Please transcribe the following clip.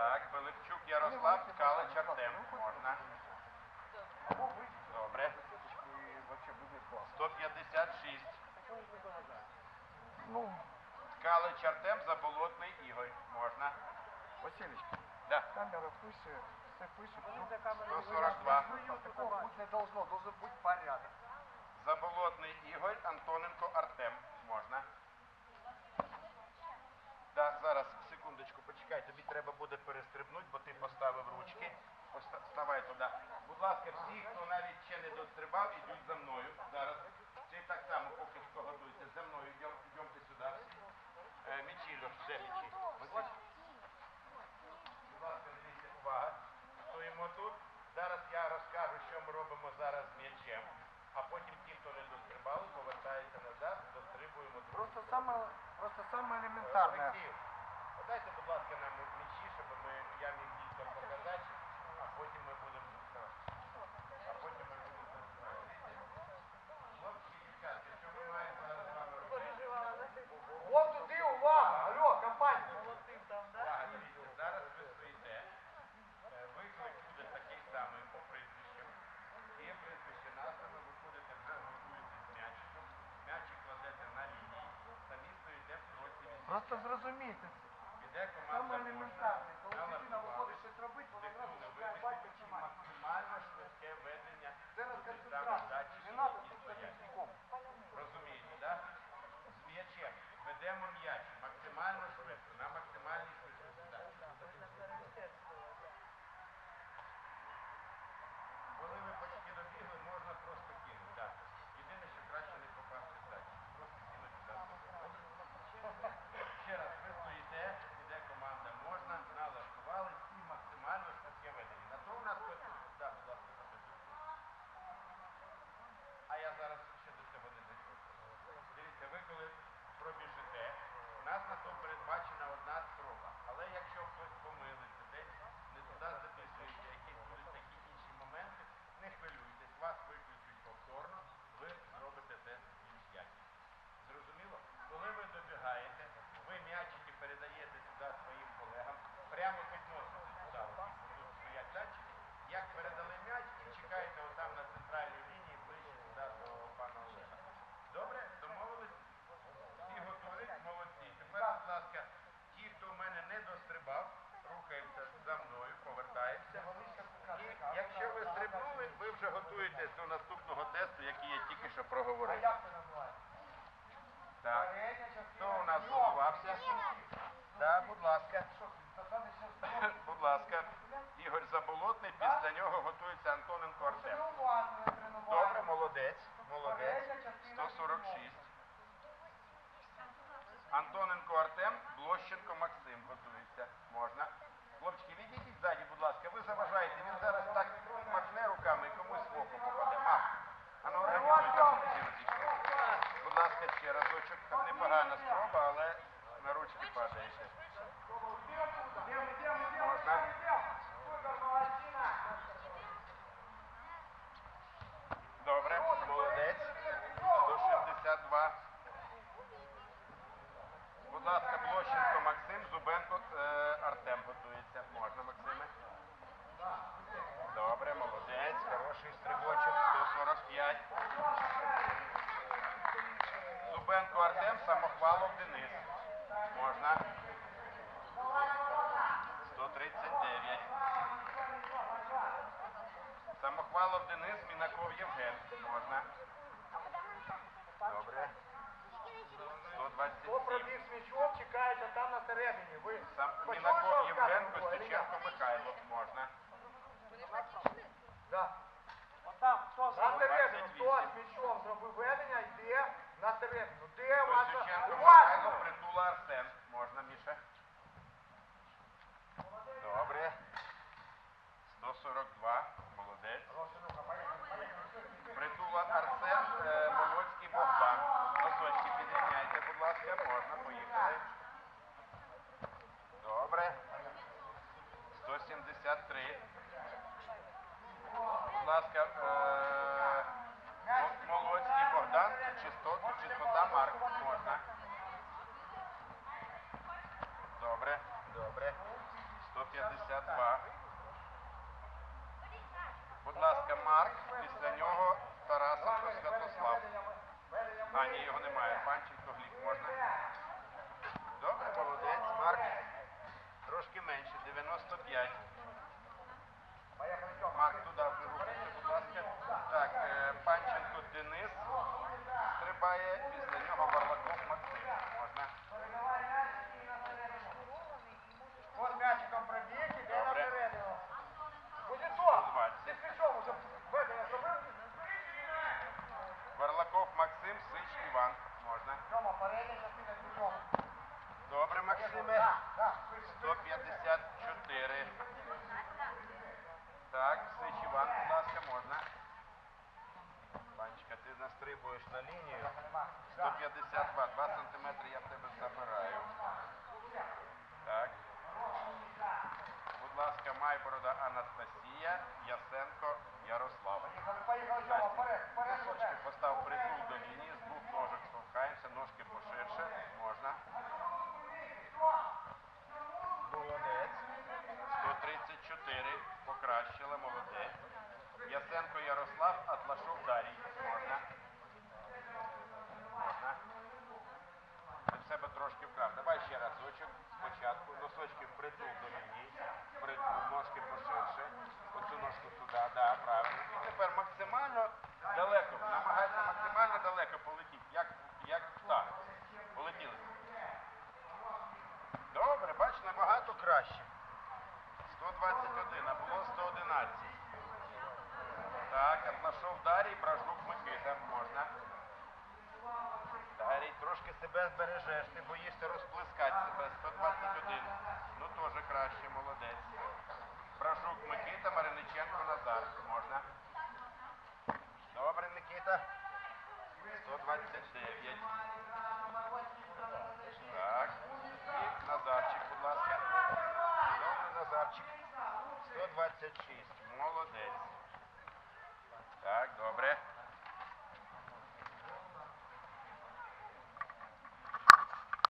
Так, Пилипчук Ярослав, Ткалич Артем. Можна. Добре. 156. Ну, Ткалич Артем, Заболотний Ігор. Можна. Васильевич, Да. камера пише, все пише. Ну, 142. Такого бути не должно, должен бути порядок. Заболотний Ігор, Антоненко Артем. Можна. Буде перестрибнути, бо ти поставив ручки. Вставай туди. Будь ласка, всі, хто навіть ще не дострибав, ідуть за мною. Зараз. Ти так само поки що готуйте. За мною йдем, йдемте сюди мечі, все мечі. Будь ласка, дивіться, увага. Стоїмо тут. Зараз я розкажу, що ми робимо зараз з м'ячем. А потім ті, хто не дострибали, повертаються назад, дострибуємо Просто саме, просто саме елементарне. Олексію, подайте, будь ласка, нам м'ячі, щоб ми, я міг дітям показати, а потім ми будемо а потім ми будемо. Хлопці дівчатки, що ми маємо зараз з вами робити? Вон туди, увага! Алло, компанія! Увага, дивіться, зараз ви стоїте. Е, Виклик буде такий самий по прізвищам. Є прізвище названо, виходите вже готуєте з м'ячиком. М'ячик кладете на лінії. Самі стоїте в кроці Просто зрозумійте. Іде команда Саме елементарне. Коли Можна. дитина виходить щось робити, вона одразу Дитина, шукає ви батька визначіть чи мать. максимально швидке ведення Зараз туди саме концентрація. датчиків, Не треба які тут стоять. бігом. Розумієте, так? З м'ячем ведемо м'яч максимально швидко, на максимальній швидкості. Так. Коли ви почти добігли, можна просто кинути. Так. Єдине, що краще не попасти в датчик. Просто кинути так. Ще раз, ви стоїте, іде команда можна, налаштувались і максимально швидке ведення. На то у нас працює. Так, будь ласка, запишіть. А я зараз ще до цього не дійшов. Дивіться, ви коли пробіжите, у нас на то передбачена одна спроба. Але якщо хтось помилиться, десь не туди записується, якісь будуть такі інші моменти, не хвилюйтесь, вас виключуть повторно, ви зробите тест більш якісно. Зрозуміло? Коли ви добігаєте, ви м'ячики передаєте сюди своїм колегам, прямо підносите сюди, от, тут стоять датчики, як передали м'яч і чекаєте отам на центральній лінії ближче сюди до пана Олега. Добре? Домовились? Всі готові? Молодці. Тепер, будь ласка, ті, хто в мене не дострибав, рухаємося за мною, повертаємося. І якщо ви стрибнули, ви вже готуєтесь до наступного тесту, який я тільки що А проговорив. як це називається? Так. Передня частина. Хто у Йо! готувався? Будь ласка. Будь ласка. Ігор Заболотний, після нього готується Антоненко Артем. Добре, молодець. Молодець. 146. Антоненко Артем, Блощенко Максим готується. Можна. Хлопчики, відійдіть ззаді, будь ласка. Ви заважаєте. Він зараз так махне руками і комусь в око попаде. Мах. А ну організуйте, щоб всі розійшли. Будь ласка, ще разочок. Там непогана спроба, але на ручки падаєте. Идем, идем, идем, Можно? идем, идем. Супер, молодчина. Добре, молодець. 162. Будь ласка, Блощенко Максим, Зубенко е, Артем готується. Можна, Максиме? Добре, молодець. Хороший стрибочок. 145. Зубенко Артем, Самохвалов Денис. Можна. 139. Самохвалов Денис, Мінаков Євген. Можна. Добре. Хто 127. пробіг з м'ячом, чекаєте там на середині. Ви Сам Мінаков Євген, Костюченко Михайло. Можна. Да. Хто на середину, 128. хто з м'ячом зробив ведення, йде на середину. Де ваша уважно? Притула Арсен. Можна, Міша? Добре. 142. Молодець. Притула Арсен, е, Молодський Богдан. Носочки підрівняйте, будь ласка. Можна, поїхали. Добре. 173. Будь ласка, е, Мо- Молодський Богдан, чистота, Марк. Можна. Добре, добре. 152. Будь ласка, Марк, після нього Тарасенко Святослав. А, ні, його немає. Панченко Гліб можна? Добре, молодець, Марк. Трошки менше, 95. Поїхали, Тьома. Марк туди вже рухайся, будь ласка. Так, е, Панченко Денис після нього Варлаков Максим. Можна? От м'ячиком пробіг, іде на середину. 120. ти прийшов, уже ведення зробив? Варлаков Максим, Сич Іван. Можна? Тьома, передня частина прийшов. Добре, Максиме. Так, так, швидше. 154. Так, Сич Іван, будь ласка, можна. Панчика, на лінію. 152, 2 сантиметри я в тебе забираю. Так. Будь ласка, Майборода Анастасія, 121, а було 111. Так, Атлашов Дарій, Бражук Микита. Можна. Дарій, трошки себе збережеш, ти боїшся розплескати себе. 121. Ну теж краще, молодець. Бражук Микита, Мариниченко Назар. Можна. Добре, Микита. 129. Так. І Назарчик, будь ласка. Назарчик. 126. Молодець. Так, добре.